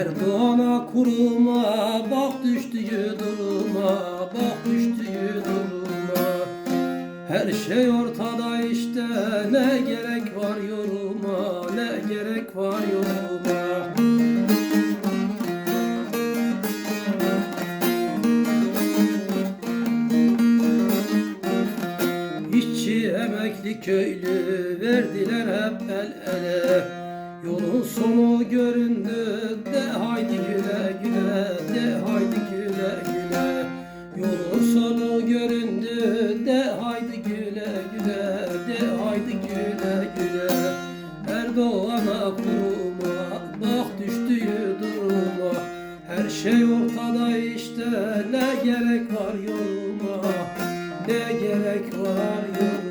Merdana kuruma bak düştüğü duruma Bak düştüğü duruma Her şey ortada işte ne gerek var yoruma Ne gerek var yoruma. Emekli köylü verdiler hep el ele. Yolun sonu göründü de haydi güle güle de haydi güle güle. Yolun sonu göründü de haydi güle güle de haydi güle güle. Erdoğan'a kuruma bak düştüğü duruma. Her şey ortada işte ne gerek var yoruma ne gerek var yoruma